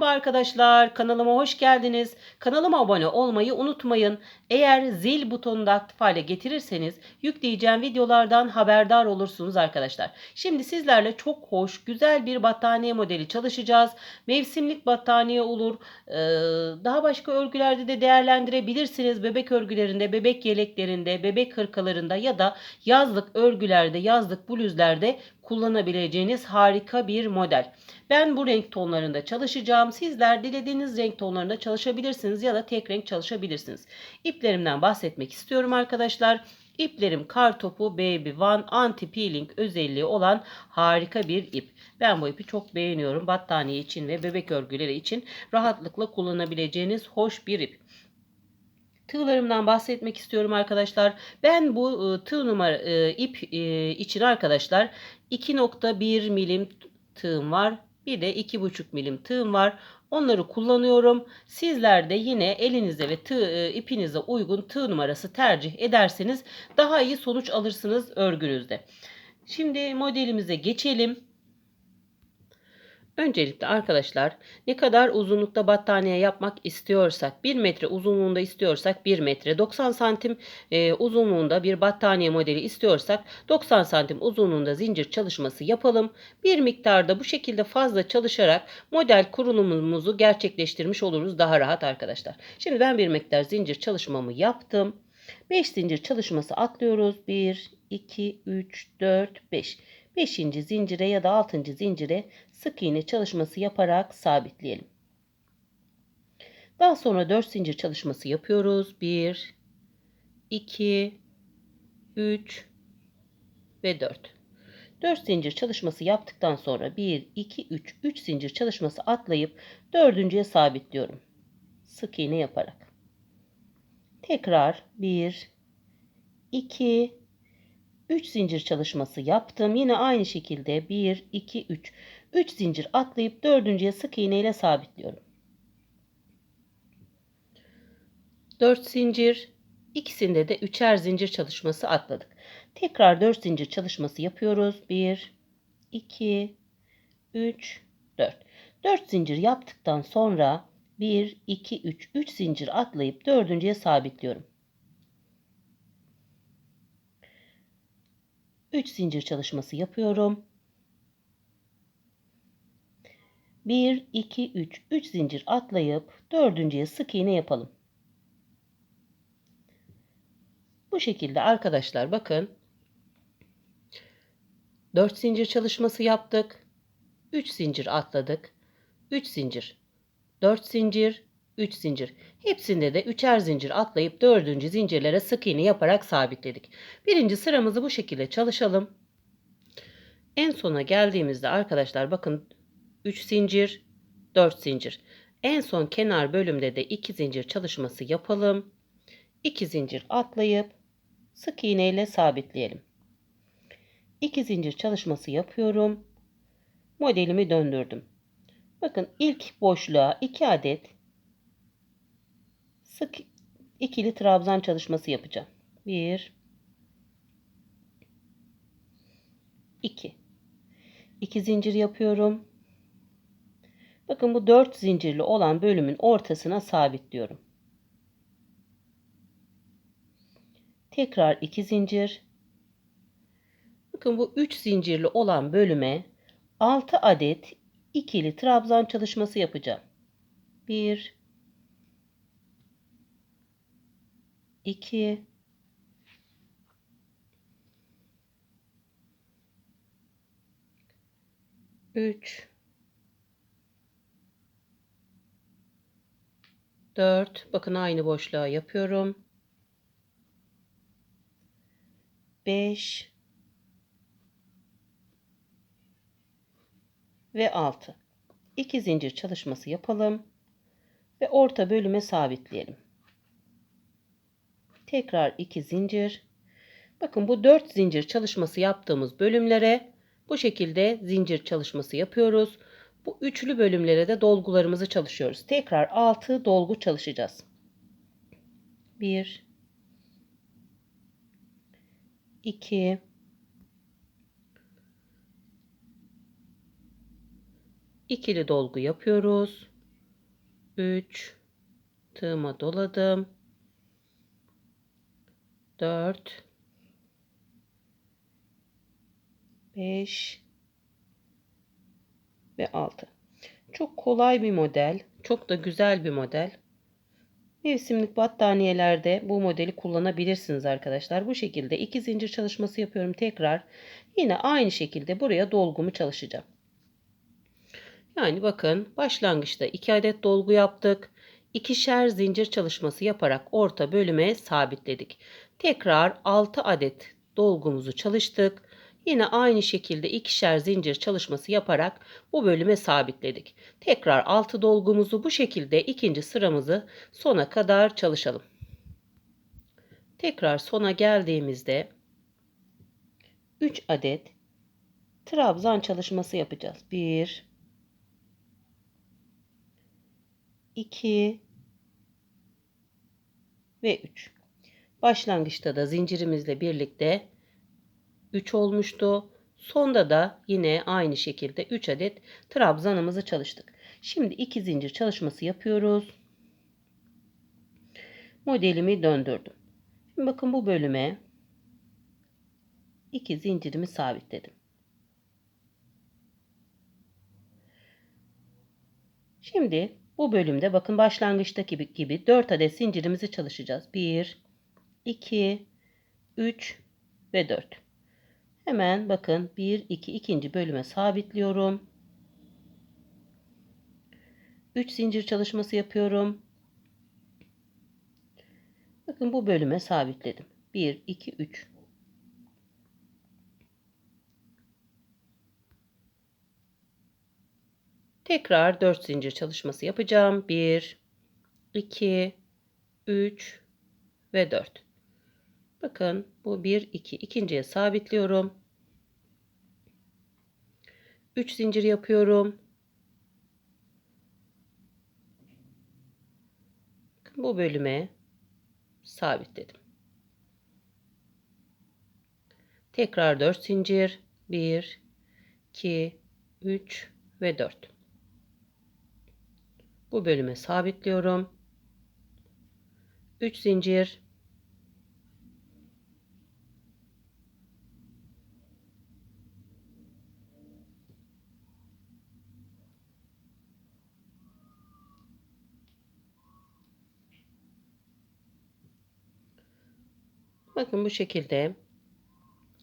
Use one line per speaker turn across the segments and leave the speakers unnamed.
Merhaba arkadaşlar kanalıma hoş geldiniz. Kanalıma abone olmayı unutmayın. Eğer zil butonunu da aktif hale getirirseniz yükleyeceğim videolardan haberdar olursunuz arkadaşlar. Şimdi sizlerle çok hoş güzel bir battaniye modeli çalışacağız. Mevsimlik battaniye olur. Ee, daha başka örgülerde de değerlendirebilirsiniz. Bebek örgülerinde, bebek yeleklerinde, bebek hırkalarında ya da yazlık örgülerde, yazlık bluzlerde kullanabileceğiniz harika bir model. Ben bu renk tonlarında çalışacağım. Sizler dilediğiniz renk tonlarında çalışabilirsiniz ya da tek renk çalışabilirsiniz. İplerimden bahsetmek istiyorum arkadaşlar. İplerim Kartopu Baby One Anti Peeling özelliği olan harika bir ip. Ben bu ipi çok beğeniyorum. Battaniye için ve bebek örgüleri için rahatlıkla kullanabileceğiniz hoş bir ip. Tığlarımdan bahsetmek istiyorum arkadaşlar. Ben bu e, tığ numara e, ip e, için arkadaşlar 2.1 milim tığım var. Bir de 2,5 milim tığım var. Onları kullanıyorum. Sizler de yine elinize ve tığ, ipinize uygun tığ numarası tercih ederseniz daha iyi sonuç alırsınız örgünüzde. Şimdi modelimize geçelim. Öncelikle arkadaşlar ne kadar uzunlukta battaniye yapmak istiyorsak 1 metre uzunluğunda istiyorsak 1 metre 90 santim e, uzunluğunda bir battaniye modeli istiyorsak 90 santim uzunluğunda zincir çalışması yapalım. Bir miktarda bu şekilde fazla çalışarak model kurulumumuzu gerçekleştirmiş oluruz daha rahat arkadaşlar. Şimdi ben bir miktar zincir çalışmamı yaptım. 5 zincir çalışması atlıyoruz. 1, 2, 3, 4, 5. 5. zincire ya da 6. zincire sık iğne çalışması yaparak sabitleyelim. Daha sonra 4 zincir çalışması yapıyoruz. 1 2 3 ve 4. 4 zincir çalışması yaptıktan sonra 1 2 3 3 zincir çalışması atlayıp dördüncüye sabitliyorum. Sık iğne yaparak. Tekrar 1 2 3 zincir çalışması yaptım. Yine aynı şekilde 1 2 3 3 zincir atlayıp dördüncüye sık iğne ile sabitliyorum. 4 zincir ikisinde de üçer zincir çalışması atladık. Tekrar 4 zincir çalışması yapıyoruz. 1 2 3 4 4 zincir yaptıktan sonra 1 2 3 3 zincir atlayıp dördüncüye sabitliyorum. 3 zincir çalışması yapıyorum. 1 2 3 3 zincir atlayıp dördüncüye sık iğne yapalım. Bu şekilde arkadaşlar bakın 4 zincir çalışması yaptık. 3 zincir atladık. 3 zincir 4 zincir 3 zincir. Hepsinde de üçer zincir atlayıp dördüncü zincirlere sık iğne yaparak sabitledik. Birinci sıramızı bu şekilde çalışalım. En sona geldiğimizde arkadaşlar bakın 3 zincir 4 zincir. En son kenar bölümde de 2 zincir çalışması yapalım. 2 zincir atlayıp sık iğne ile sabitleyelim. 2 zincir çalışması yapıyorum. Modelimi döndürdüm. Bakın ilk boşluğa 2 adet sık ikili trabzan çalışması yapacağım. 1 2 2 zincir yapıyorum. Bakın bu 4 zincirli olan bölümün ortasına sabitliyorum. Tekrar 2 zincir. Bakın bu 3 zincirli olan bölüme 6 adet ikili trabzan çalışması yapacağım. 1 2 3 4 bakın aynı boşluğa yapıyorum. 5 ve 6. 2 zincir çalışması yapalım ve orta bölüme sabitleyelim. Tekrar 2 zincir. Bakın bu 4 zincir çalışması yaptığımız bölümlere bu şekilde zincir çalışması yapıyoruz. Bu üçlü bölümlere de dolgularımızı çalışıyoruz. Tekrar 6 dolgu çalışacağız. 1 2 ikili dolgu yapıyoruz. 3 tığıma doladım. 4 5 ve 6. Çok kolay bir model. Çok da güzel bir model. Mevsimlik battaniyelerde bu modeli kullanabilirsiniz arkadaşlar. Bu şekilde iki zincir çalışması yapıyorum tekrar. Yine aynı şekilde buraya dolgumu çalışacağım. Yani bakın başlangıçta 2 adet dolgu yaptık. İkişer zincir çalışması yaparak orta bölüme sabitledik. Tekrar 6 adet dolgumuzu çalıştık. Yine aynı şekilde ikişer zincir çalışması yaparak bu bölüme sabitledik. Tekrar 6 dolgumuzu bu şekilde ikinci sıramızı sona kadar çalışalım. Tekrar sona geldiğimizde 3 adet trabzan çalışması yapacağız. 1 2 ve 3. Başlangıçta da zincirimizle birlikte 3 olmuştu. Sonda da yine aynı şekilde 3 adet trabzanımızı çalıştık. Şimdi 2 zincir çalışması yapıyoruz. Modelimi döndürdüm. Şimdi bakın bu bölüme 2 zincirimi sabitledim. Şimdi bu bölümde bakın başlangıçtaki gibi 4 adet zincirimizi çalışacağız. 1, 2, 3 ve 4. Hemen bakın 1, 2, ikinci bölüme sabitliyorum. 3 zincir çalışması yapıyorum. Bakın bu bölüme sabitledim. 1, 2, 3. Tekrar 4 zincir çalışması yapacağım. 1, 2, 3 ve 4. Bakın bu 1, 2. ikinciye sabitliyorum. 3 zincir yapıyorum. Bu bölüme sabitledim. Tekrar 4 zincir. 1, 2, 3 ve 4. Bu bölüme sabitliyorum. 3 zincir. Bakın bu şekilde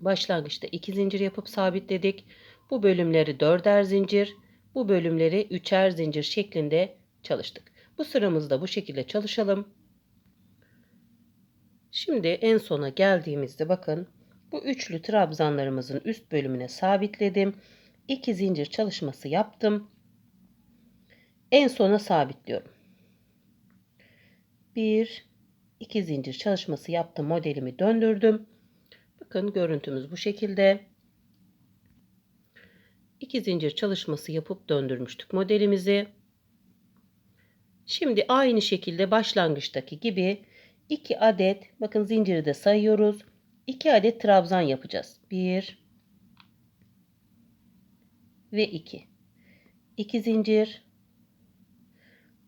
başlangıçta 2 zincir yapıp sabitledik. Bu bölümleri 4'er zincir, bu bölümleri 3'er zincir şeklinde çalıştık. Bu sıramızda bu şekilde çalışalım. Şimdi en sona geldiğimizde bakın bu üçlü trabzanlarımızın üst bölümüne sabitledim. 2 zincir çalışması yaptım. En sona sabitliyorum. 1 2 zincir çalışması yaptım. Modelimi döndürdüm. Bakın görüntümüz bu şekilde. 2 zincir çalışması yapıp döndürmüştük modelimizi. Şimdi aynı şekilde başlangıçtaki gibi 2 adet bakın zinciri de sayıyoruz. 2 adet trabzan yapacağız. 1 ve 2. 2 zincir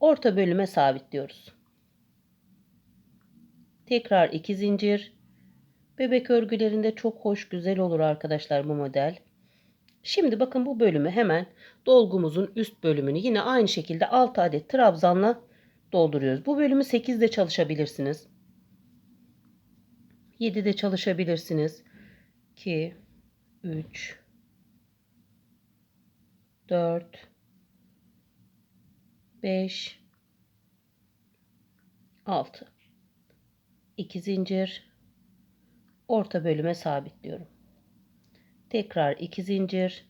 orta bölüme sabitliyoruz. Tekrar 2 zincir. Bebek örgülerinde çok hoş güzel olur arkadaşlar bu model. Şimdi bakın bu bölümü hemen dolgumuzun üst bölümünü yine aynı şekilde 6 adet trabzanla dolduruyoruz. Bu bölümü 8 de çalışabilirsiniz. 7 de çalışabilirsiniz. 2 3 4 5 6 2 zincir. Orta bölüme sabitliyorum. Tekrar 2 zincir.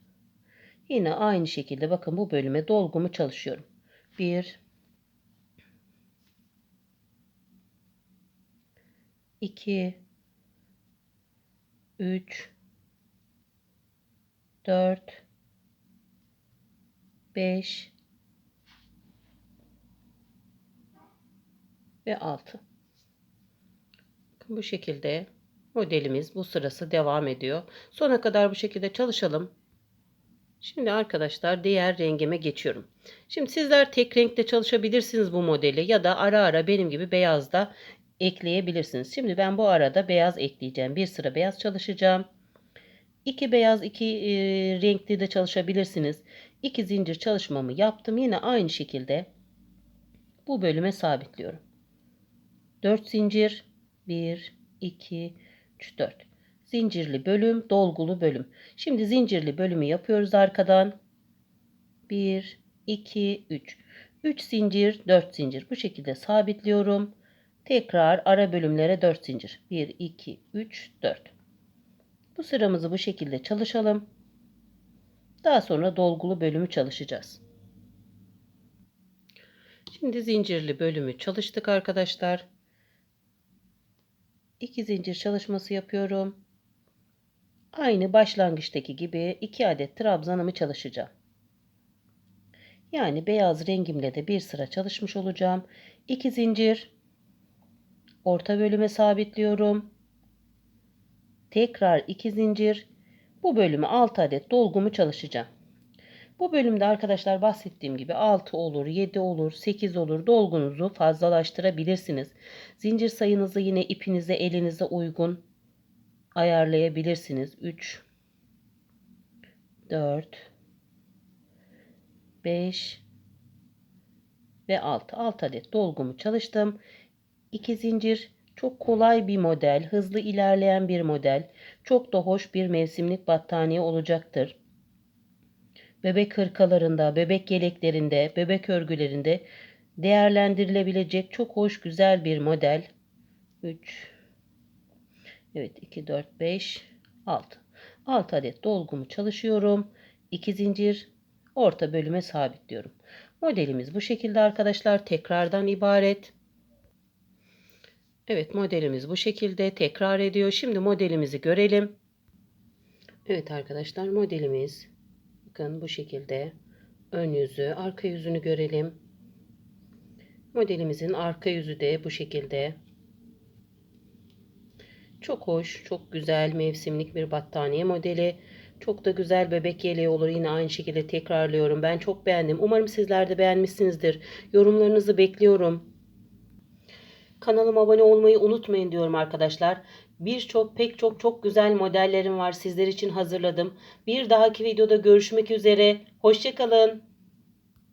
Yine aynı şekilde bakın bu bölüme dolgumu çalışıyorum. 1 2 3 4 5 ve 6 bu şekilde modelimiz bu sırası devam ediyor. Sona kadar bu şekilde çalışalım. Şimdi arkadaşlar diğer rengime geçiyorum. Şimdi sizler tek renkte çalışabilirsiniz bu modeli ya da ara ara benim gibi beyaz da ekleyebilirsiniz. Şimdi ben bu arada beyaz ekleyeceğim. Bir sıra beyaz çalışacağım. İki beyaz iki e, renkli de çalışabilirsiniz. İki zincir çalışmamı yaptım. Yine aynı şekilde bu bölüme sabitliyorum. 4 zincir 1 2 3 4 zincirli bölüm dolgulu bölüm. Şimdi zincirli bölümü yapıyoruz arkadan. 1 2 3 3 zincir 4 zincir bu şekilde sabitliyorum. Tekrar ara bölümlere 4 zincir. 1 2 3 4 bu sıramızı bu şekilde çalışalım. Daha sonra dolgulu bölümü çalışacağız. Şimdi zincirli bölümü çalıştık arkadaşlar. 2 zincir çalışması yapıyorum. Aynı başlangıçtaki gibi 2 adet trabzanımı çalışacağım. Yani beyaz rengimle de bir sıra çalışmış olacağım. 2 zincir orta bölüme sabitliyorum. Tekrar 2 zincir. Bu bölümü 6 adet dolgumu çalışacağım. Bu bölümde arkadaşlar bahsettiğim gibi 6 olur, 7 olur, 8 olur dolgunuzu fazlalaştırabilirsiniz. Zincir sayınızı yine ipinize elinize uygun ayarlayabilirsiniz. 3 4 5 ve 6. 6 adet dolgumu çalıştım. 2 zincir çok kolay bir model, hızlı ilerleyen bir model. Çok da hoş bir mevsimlik battaniye olacaktır. Bebek hırkalarında, bebek yeleklerinde, bebek örgülerinde değerlendirilebilecek çok hoş güzel bir model. 3 Evet 2 4 5 6. 6 adet dolgumu çalışıyorum. 2 zincir orta bölüme sabitliyorum. Modelimiz bu şekilde arkadaşlar tekrardan ibaret. Evet modelimiz bu şekilde tekrar ediyor. Şimdi modelimizi görelim. Evet arkadaşlar modelimiz bakın bu şekilde ön yüzü arka yüzünü görelim. Modelimizin arka yüzü de bu şekilde. Çok hoş, çok güzel mevsimlik bir battaniye modeli. Çok da güzel bebek yeleği olur. Yine aynı şekilde tekrarlıyorum. Ben çok beğendim. Umarım sizler de beğenmişsinizdir. Yorumlarınızı bekliyorum. Kanalıma abone olmayı unutmayın diyorum arkadaşlar. Birçok pek çok çok güzel modellerim var sizler için hazırladım. Bir dahaki videoda görüşmek üzere. Hoşçakalın.